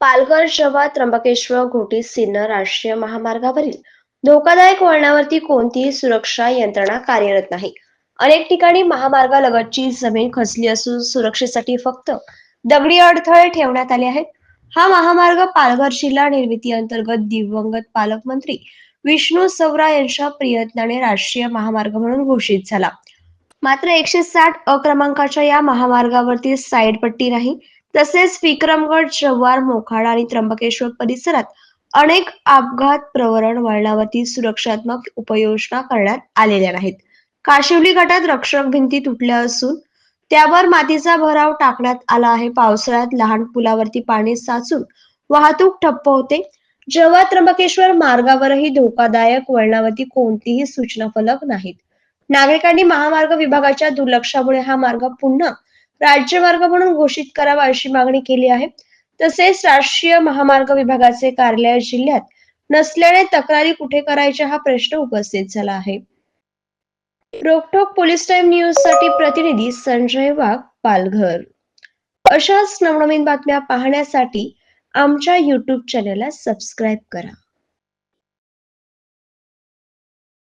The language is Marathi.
पालघर जवळ त्र्यंबकेश्वर घोटी सिन्नर राष्ट्रीय महामार्गावरील धोकादायक वळणावरती कोणतीही सुरक्षा यंत्रणा कार्यरत नाही. अनेक ठिकाणी महामार्गालगतची जमीन खचली असून सुरक्षेसाठी फक्त दगडी अडथळे ठेवण्यात आले आहेत. हा महामार्ग पालघर जिल्हा निर्मिती अंतर्गत दिवंगत पालकमंत्री विष्णू सवरा यांच्या प्रयत्नाने राष्ट्रीय महामार्ग म्हणून घोषित झाला. मात्र एकशे साठ अ क्रमांकाच्या या महामार्गावरती साईड पट्टी नाही. तसेच विक्रमगड जव्हार मोखाडा आणि त्र्यंबकेश्वर परिसरात अनेक अपघात प्रवरण वळणावरती सुरक्षात्मक उपाययोजना करण्यात आलेल्या नाहीत. काशिवली गटात रक्षक भिंती तुटल्या असून त्यावर मातीचा भराव टाकण्यात आला आहे. पावसाळ्यात लहान पुलावरती पाणी साचून वाहतूक ठप्प होते. जेव्हा त्र्यंबकेश्वर मार्गावरही धोकादायक वळणावरती कोणतीही सूचना फलक नाहीत. नागरिकांनी महामार्ग विभागाच्या दुर्लक्षामुळे हा मार्ग पुन्हा राज्यमार्ग म्हणून घोषित करावा अशी मागणी केली आहे. तसेच राष्ट्रीय महामार्ग विभागाचे कार्यालय जिल्ह्यात नसल्याने तक्रारी कुठे करायच्या हा प्रश्न उपस्थित झाला आहे. रोकठोक पोलीस टाइम न्यूजसाठी प्रतिनिधी संजय वाघ पालघर. अशाच नवनवीन बातम्या पाहण्यासाठी आमच्या युट्यूब चॅनेलला सबस्क्राईब करा.